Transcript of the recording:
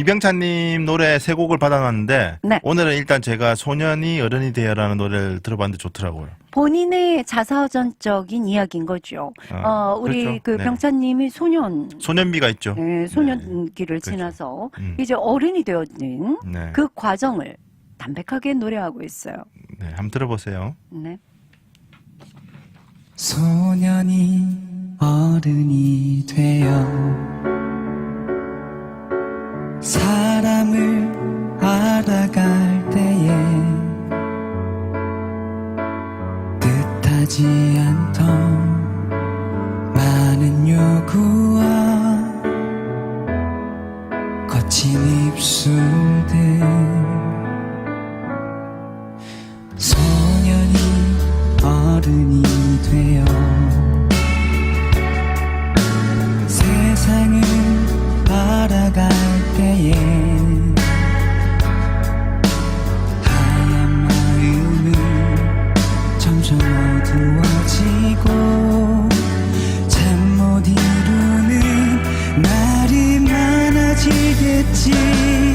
이병찬님 노래 세 곡을 받아놨는데 네. 오늘은 일단 제가 소년이 어른이 되어라는 노래를 들어봤는데 좋더라고요. 본인의 자서전적인 이야기인 거죠. 아, 어, 우리 그렇죠. 그 네. 병찬님이 소년, 소년비가 있죠. 네, 소년기를 그렇죠. 지나서 음. 이제 어른이 되어진 네. 그 과정을 담백하게 노래하고 있어요. 네, 한번 들어보세요. 네. 소년이 어른이 되어 一点。